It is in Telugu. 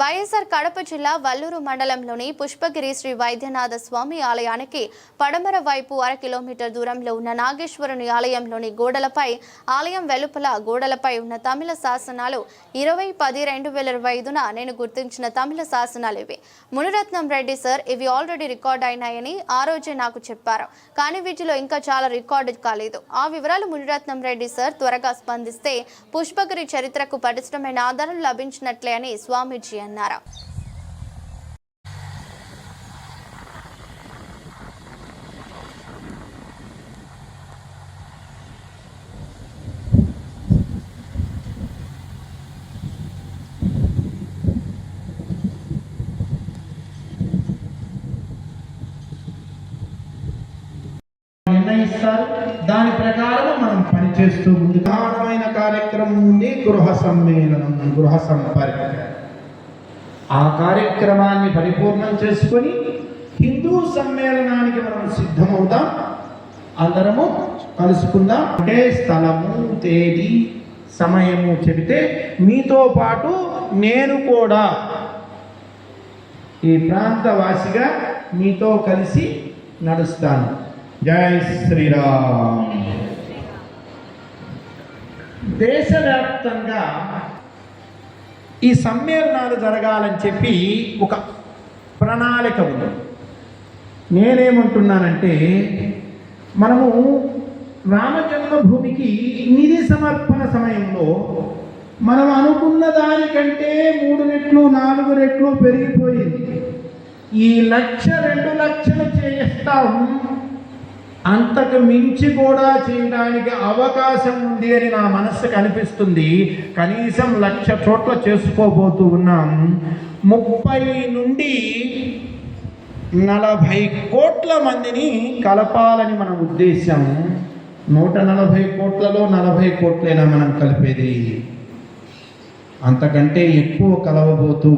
వైఎస్ఆర్ కడప జిల్లా వల్లూరు మండలంలోని పుష్పగిరి శ్రీ వైద్యనాథ స్వామి ఆలయానికి పడమర వైపు అర కిలోమీటర్ దూరంలో ఉన్న నాగేశ్వరుని ఆలయంలోని గోడలపై ఆలయం వెలుపల గోడలపై ఉన్న తమిళ శాసనాలు ఇరవై పది రెండు వేల ఇరవై ఐదున నేను గుర్తించిన తమిళ శాసనాలు ఇవి. మునిరత్నం రెడ్డి సార్ ఇవి ఆల్రెడీ రికార్డ్ అయినాయని ఆ రోజే నాకు చెప్పారు. కానీ వీటిలో ఇంకా చాలా రికార్డు కాలేదు. ఆ వివరాలు మునిరత్నం రెడ్డి సార్ త్వరగా స్పందిస్తే పుష్పగిరి చరిత్రకు పటిష్టమైన ఆధారం లభించినట్లే అని స్వామీజీ అన్నారు. నిర్ణయిస్తారు. దాని ప్రకారం మనం పనిచేస్తూ ముందు ప్రధానమైన కార్యక్రమం ఉంది గృహ సమ్మేళనం గృహ సంపర్క. ఆ కార్యక్రమాన్ని పరిపూర్ణం చేసుకొని హిందూ సమ్మేళనానికి మనం సిద్ధమవుతాం అందరము కలుసుకుందాం. అంటే స్థలము తేదీ సమయము చెబితే మీతో పాటు నేను కూడా. ఈ ప్రాంతవాసిగా మీతో కలిసి నడుస్తాను. జై శ్రీరామ్. దేశవ్యాప్తంగా ఈ సమ్మేళనాలు జరగాలని చెప్పి ఒక ప్రణాళిక ఉంది. నేనేమంటున్నానంటే మనము రామజన్మభూమికి నిధి సమర్పణ సమయంలో మనం అనుకున్న దానికంటే మూడు రెట్లు నాలుగు రెట్లు పెరిగిపోయింది. ఈ లక్ష రెండు లక్షలు చేస్తాం అంతకు మించి కూడా చేయడానికి అవకాశం ఉంది అని నా మనస్సుకు అనిపిస్తుంది కనీసం లక్ష చోట్ల చేసుకోబోతూ ఉన్నాం. ముప్పై నుండి నలభై కోట్ల మందిని కలపాలని మన ఉద్దేశం నూట నలభై కోట్లలో నలభై కోట్లైనా మనం కలిపేది. అంతకంటే ఎక్కువ కలవబోతూ